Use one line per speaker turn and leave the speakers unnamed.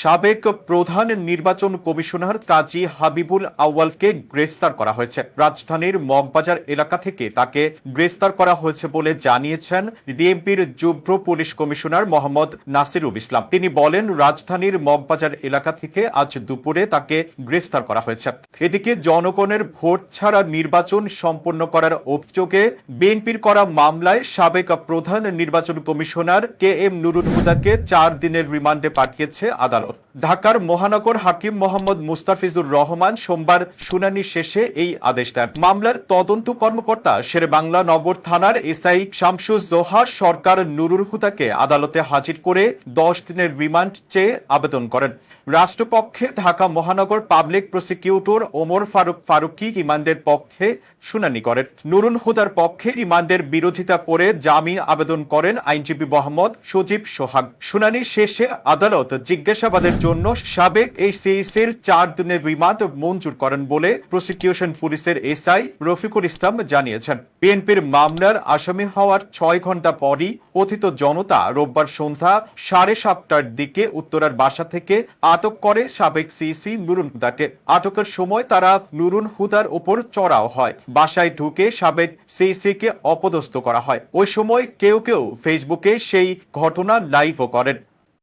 সাবেক প্রধান নির্বাচন কমিশনার কাজী হাবিবুল আউয়ালকে গ্রেফতার করা হয়েছে। রাজধানীর মগবাজার এলাকা থেকে তাকে গ্রেফতার করা হয়েছে বলে জানিয়েছেন ডিএমপির যুগ্ম পুলিশ কমিশনার মোহাম্মদ নাসিরুল ইসলাম। তিনি বলেন, রাজধানীর মগবাজার এলাকা থেকে আজ দুপুরে তাকে গ্রেফতার করা হয়েছে। এদিকে জনগণের ভোট ছাড়া নির্বাচন সম্পন্ন করার অভিযোগে বিএনপির করা মামলায় সাবেক প্রধান নির্বাচন কমিশনার কে এম নুরুল হুদাকে চার দিনের রিমান্ডে পাঠিয়েছে আদালত। ঢাকার মহানগর হাকিম মোহাম্মদ মুস্তাফিজুর রহমান সোমবার শুনানি শেষে এই আদেশ দেন। মামলার তদন্ত কর্মকর্তা শেরে বাংলা নগর থানার এসআই শামসুজ জোহা সরকার নুরুল হুদাকে আদালতে হাজির করে দশ দিনের রিমান্ড চেয়ে আবেদন করেন। রাষ্ট্রপক্ষে ঢাকা মহানগর পাবলিক প্রসিকিউটর ওমর ফারুক ফারুকি রিমান্ডের পক্ষে শুনানি করেন। নুরুল হুদার পক্ষে রিমান্ডের বিরোধিতা করে জামিন আবেদন করেন আইনজীবী মোহাম্মদ সজীব সোহাগ। শুনানি শেষে আদালত জিজ্ঞাসাবাদের জন্য সাবেক এই সিএসির চার দিনের রিমান্ড মঞ্জুর করেন বলে প্রসিকিউশন পুলিশের এসআই রফিকুল ইসলাম জানিয়েছেন। বিএনপির মামলার আসামি হওয়ার ছয় ঘণ্টা পরই কথিত জনতা রোববার সন্ধ্যা সাড়ে সাতটার দিকে উত্তরার বাসা থেকে আটক করে সাবেক সিসি নুরুন হুদাকে। আটকের সময় তারা নুরুন হুদার উপর চড়াও হয়। বাসায় ঢুকে সাবেক সিসি কে অপদস্থ করা হয়। ওই সময় কেউ কেউ ফেসবুকে সেই ঘটনা লাইভও করেন।